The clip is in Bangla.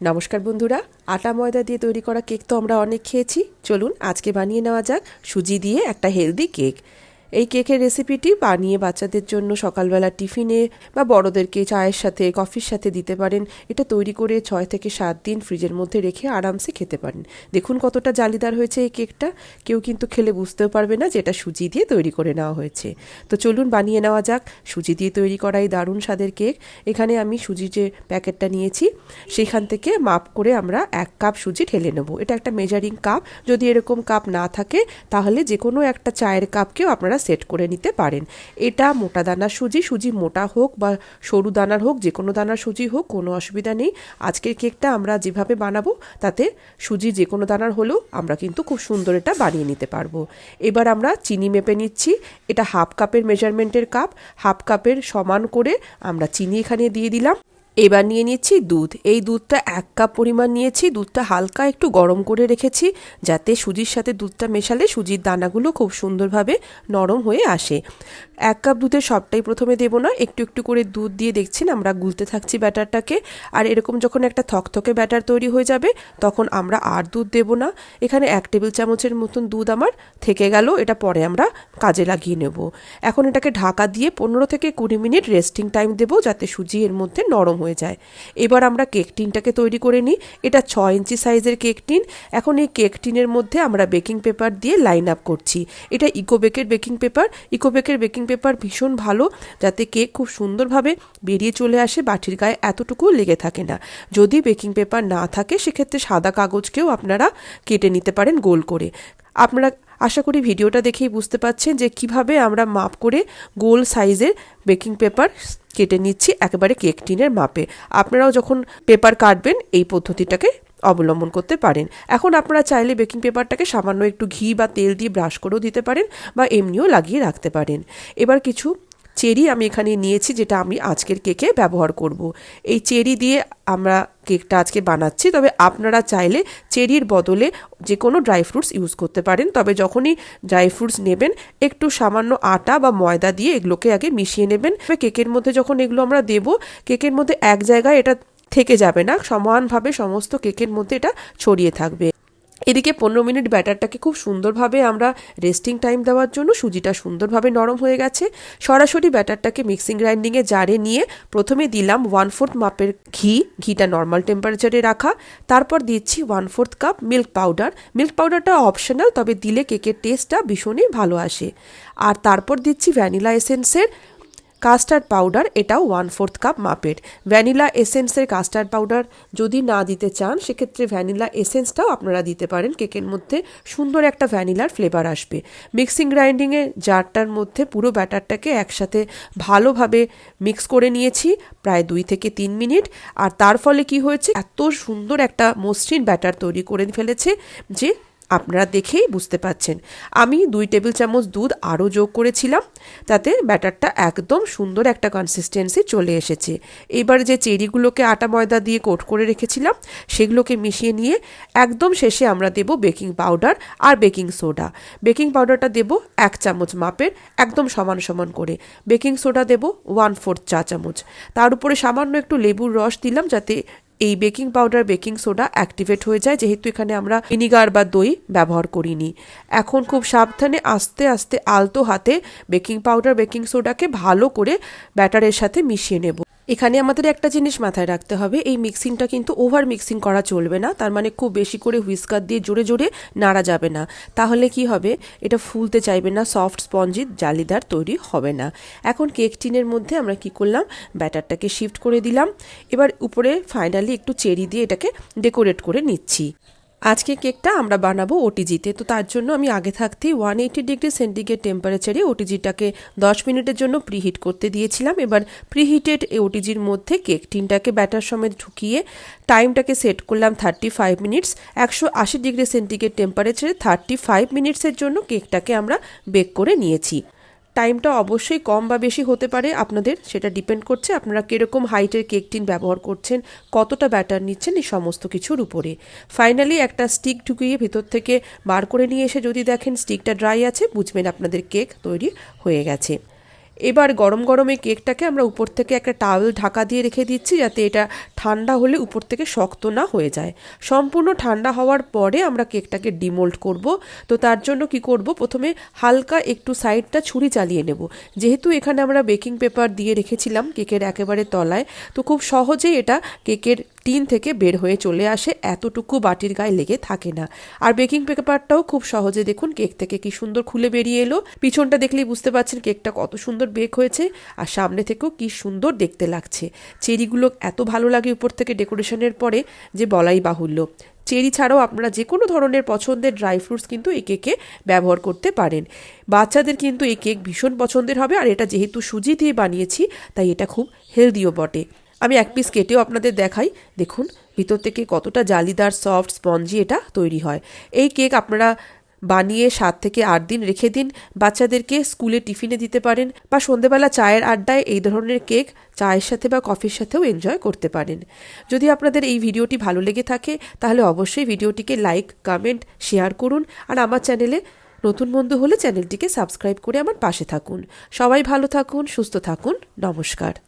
নমস্কার বন্ধুরা, আটা ময়দা দিয়ে তৈরি করা কেক তো আমরা অনেক খেয়েছি। চলুন আজকে বানিয়ে নেওয়া যাক সুজি দিয়ে একটা হেলদি কেক এই কেকের রেসিপিটি বানিয়ে বাচ্চাদের জন্য সকালবেলা টিফিনে বা বড়দেরকে চায়ের সাথে, কফির সাথে দিতে পারেন। এটা তৈরি করে ছয় থেকে সাত দিন ফ্রিজের মধ্যে রেখে আরামসে খেতে পারেন। দেখুন কতটা জালিদার হয়েছে এই কেকটা। কেউ কিন্তু খেলে বুঝতেও পারবে না যে এটা সুজি দিয়ে তৈরি করে নেওয়া হয়েছে। তো চলুন বানিয়ে নেওয়া যাক। সুজি দিয়ে তৈরি করা এই দারুণ স্বাদের কেক। এখানে আমি সুজির যে প্যাকেটটা নিয়েছি সেখান থেকে মাপ করে আমরা এক কাপ সুজি ঢেলে নেব। এটা একটা মেজারিং কাপ যদি এরকম কাপ না থাকে, তাহলে যে কোনো একটা চায়ের কাপকেও আপনারা সেট করে নিতে পারেন। এটা মোটা দানার সুজি সুজি মোটা হোক বা সরু দানার হোক যে কোনো দানার সুজি হোক, কোনো অসুবিধা নেই। আজকের কেকটা আমরা যেভাবে বানাবো, তাতে সুজি যে কোনো দানার হলেও আমরা কিন্তু খুব সুন্দর এটা বানিয়ে নিতে পারব। এবার আমরা চিনি মেপে নিচ্ছি। এটা হাফ কাপের মেজারমেন্টের কাপ হাফ কাপের সমান করে আমরা চিনি এখানে দিয়ে দিলাম। এবার নিয়ে নিচ্ছি দুধ। এই দুধটা এক কাপ পরিমাণ নিয়েছি। দুধটা হালকা একটু গরম করে রেখেছি, যাতে সুজির সাথে দুধটা মেশালে সুজির দানাগুলো খুব সুন্দরভাবে নরম হয়ে আসে। এক কাপ দুধের সবটাই প্রথমে দেব না, একটু একটু করে দুধ দিয়ে দেখছেন আমরা গুলতে থাকছি ব্যাটারটাকে। আর এরকম যখন একটা থকথকে ব্যাটার তৈরি হয়ে যাবে, তখন আমরা আর দুধ দেব না। এখানে এক টেবিল চামচের মতন দুধ আমার থেকে গেল, এটা পরে আমরা কাজে লাগিয়ে নেব। এখন এটাকে ঢাকা দিয়ে পনেরো থেকে কুড়ি মিনিট রেস্টিং টাইম দেবো, যাতে সুজি এর মধ্যে নরম যায়। এবার আমরা কেক টিনটাকে তৈরি করে নিই। এটা ছ ইঞ্চি সাইজের কেক টিন। এখন এই কেক টিনের মধ্যে আমরা বেকিং পেপার দিয়ে লাইন আপ করছি। এটা ইকোবেকের বেকিং পেপার। ইকোবেকের বেকিং পেপার ভীষণ ভালো, যাতে কেক খুব সুন্দরভাবে বেরিয়ে চলে আসে, বাটির গায়ে এতটুকু লেগে থাকে না। যদি বেকিং পেপার না থাকে, সেক্ষেত্রে সাদা কাগজকেও আপনারা কেটে নিতে পারেন গোল করে। আপনারা আশা করি ভিডিওটা দেখেই বুঝতে পাচ্ছেন যে কীভাবে আমরা মাপ করে গোল সাইজের বেকিং পেপার কেটে নিচ্ছি একেবারে কেক টিনের মাপে। আপনারাও যখন পেপার কাটবেন, এই পদ্ধতিটাকে অবলম্বন করতে পারেন। এখন আপনারা চাইলে বেকিং পেপারটাকে সামান্য একটু ঘি বা তেল দিয়ে ব্রাশ করেও দিতে পারেন বা এমনিও লাগিয়ে রাখতে পারেন। এবার কিছু চেরি আমি এখানে নিয়েছি, যেটা আমি আজকের কেকে ব্যবহার করব। এই চেরি দিয়ে আমরা কেকটা আজকে বানাচ্ছি। তবে আপনারা চাইলে চেরির বদলে যে কোনো ড্রাই ফ্রুটস ইউজ করতে পারেন। তবে যখনই ড্রাই ফ্রুটস নেবেন, একটু সামান্য আটা বা ময়দা দিয়ে এগুলোকে আগে মিশিয়ে নেবেন। কেকের মধ্যে যখন এগুলো আমরা দেব, কেকের মধ্যে এক জায়গায় এটা থেকে যাবে না। সমানভাবে সমস্ত কেকের মধ্যে এটা ছড়িয়ে থাকবে। এদিকে পনেরো মিনিট ব্যাটারটাকে খুব সুন্দরভাবে আমরা রেস্টিং টাইম দেওয়ার জন্য সুজিটা সুন্দরভাবে নরম হয়ে গেছে। সরাসরি ব্যাটারটাকে মিক্সিং গ্রাইন্ডিংয়ে জারে নিয়ে প্রথমে দিলাম ওয়ান ফোর্থ মাপের ঘি, ঘিটা নর্মাল টেম্পারেচারে রাখা। তারপর দিচ্ছি one fourth cup milk powder milk পাউডারটা অপশনাল তবে দিলে কেকের টেস্টটা ভীষণই ভালো আসে। আর তারপর দিচ্ছি ভ্যানিলা এসেন্সের কাস্টার্ড পাউডার এটাও ওয়ান ফোর্থ কাপ মাপের। ভ্যানিলা এসেন্সের কাস্টার্ড পাউডার যদি না দিতে চান, সেক্ষেত্রে ভ্যানিলা এসেন্সটাও আপনারা দিতে পারেন। কেকের মধ্যে সুন্দর একটা ভ্যানিলার ফ্লেভার আসবে। মিক্সিং গ্রাইন্ডিংয়ে জারটার মধ্যে পুরো ব্যাটারটাকে একসাথে ভালোভাবে মিক্স করে নিয়েছি, প্রায় দুই থেকে তিন মিনিট। আর তার ফলে কি হয়েছে? এত সুন্দর একটা মসৃণ ব্যাটার তৈরি করে ফেলেছে যে আপনারা দেখেই বুঝতে পাচ্ছেন আমি দুই টেবিল চামচ দুধ আরও যোগ করেছিলাম, তাতে ব্যাটারটা একদম সুন্দর একটা কনসিস্টেন্সি চলে এসেছে। এবার যে চেরিগুলোকে আটা ময়দা দিয়ে কোট করে রেখেছিলাম, সেগুলোকে মিশিয়ে নিয়ে একদম শেষে আমরা দেব বেকিং পাউডার আর বেকিং সোডা। বেকিং পাউডারটা দেব এক চামচ মাপের, একদম সমান সমান করে। বেকিং সোডা দেব ওয়ান ফোর্থ চা চামচ। তার উপরে সামান্য একটু লেবুর রস দিলাম যাতে এই baking powder, baking soda activate হয়ে যায়, যেহেতু এখানে আমরা ভিনিগার বা দই ব্যবহার করিনি। এখন খুব সাবধানে আস্তে আস্তে আলতো হাতে বেকিং পাউডার, বেকিং সোডাকে ভালো করে ব্যাটারের সাথে মিশিয়ে নেব। এখানে আমাদের একটা জিনিস মাথায় রাখতে হবে, এই মিক্সিংটা কিন্তু ওভার মিক্সিং করা চলবে না, তার মানে খুব বেশি করে হুইস্কার দিয়ে জোরে জোরে নাড়া যাবে না। তাহলে কি হবে? এটা ফুলতে চাইবে না সফট স্পঞ্জি জালিদার তৈরি হবে না। এখন কেক টিনের মধ্যে আমরা কি করলাম? ব্যাটারটাকে শিফট করে দিলাম। এবার উপরে ফাইনালি একটু চেরি দিয়ে এটাকে ডেকোরেট করে নিচ্ছি। আজকে কেকটা আমরা বানাবো ওটিজিতে। তো তার জন্য আমি আগে থাকতেই ওয়ান এইটি ডিগ্রি সেন্টিগ্রেড টেম্পারেচারে ওটিজিটাকে দশ মিনিটের জন্য প্রিহিট করতে দিয়েছিলাম। এবার প্রিহিটেড এই ওটিজির মধ্যে কেক টিনটাকে ব্যাটার সমেত ঢুকিয়ে টাইমটাকে সেট করলাম থার্টি ফাইভ মিনিটস। একশো আশি ডিগ্রি সেন্টিগ্রেড টেম্পারেচারে থার্টি ফাইভ মিনিটসের জন্য কেকটাকে আমরা বেক করে নিয়েছি। টাইমটা অবশ্যই কম বা বেশি হতে পারে, আপনাদের সেটা ডিপেন্ড করছে আপনারা কীরকম হাইটের কেক টিন ব্যবহার করছেন, কতটা ব্যাটার নিচ্ছেন এই সমস্ত কিছুর উপরে। ফাইনালি একটা স্টিক ঢুকিয়ে ভিতর থেকে বার করে নিয়ে এসে যদি দেখেন স্টিকটা ড্রাই আছে, বুঝবেন আপনাদের কেক তৈরি হয়ে গেছে। এবার গরম গরম কেকটাকে আমরা উপর থেকে একটা টাওয়েল ঢাকা দিয়ে রেখে দিচ্ছি যাতে এটা ঠান্ডা হলে উপর থেকে শক্ত না হয়ে যায়। সম্পূর্ণ ঠান্ডা হওয়ার পরে আমরা কেকটাকে ডিমোল্ড করব। তো তার জন্য কি করব? প্রথমে হালকা একটু সাইডটা ছুরি চালিয়ে নেব। যেহেতু এখানে আমরা বেকিং পেপার দিয়ে রেখেছিলাম কেকের একেবারে তলায়, তো খুব সহজেই এটা কেকের টিন থেকে বের হয়ে চলে আসে, এতটুকু বাটির গায়ে লেগে থাকে না। আর বেকিং পেপারটাও খুব সহজে দেখুন কেক থেকে কি সুন্দর খুলে বেরিয়ে এলো। পিছনটা দেখলেই বুঝতে পারছেন কেকটা কত সুন্দর বেক হয়েছে আর সামনে থেকেও কি সুন্দর দেখতে লাগছে। চেরিগুলো এত ভালো লাগে উপর থেকে ডেকোরেশনের পরে যে বলাই বাহুল্য। চেরি ছাড়াও আপনারা যে কোনো ধরনের পছন্দের ড্রাই ফ্রুটস কিন্তু এই কেকে ব্যবহার করতে পারেন। বাচ্চাদের কিন্তু এই কেক ভীষণ পছন্দের হবে আর এটা যেহেতু সুজি দিয়ে বানিয়েছি, তাই এটা খুব হেলদিও বটে। আমি এক পিস কেটেও আপনাদের দেখাই। দেখুন, ভিতর থেকে কতটা জালিদার সফট স্পঞ্জি এটা তৈরি হয়। এই কেক আপনারা বানিয়ে সাত থেকে আট দিন রেখে দিন। বাচ্চাদেরকে স্কুলে টিফিনে দিতে পারেন বা সন্ধেবেলা চায়ের আড্ডায় এই ধরনের কেক চায়ের সাথে বা কফির সাথেও এনজয় করতে পারেন। যদি আপনাদের এই ভিডিওটি ভালো লেগে থাকে, তাহলে অবশ্যই ভিডিওটিকে লাইক কমেন্ট শেয়ার করুন। আর আমার চ্যানেলে নতুন বন্ধু হলে চ্যানেলটিকে সাবস্ক্রাইব করে আমার পাশে থাকুন। সবাই ভালো থাকুন, সুস্থ থাকুন। নমস্কার।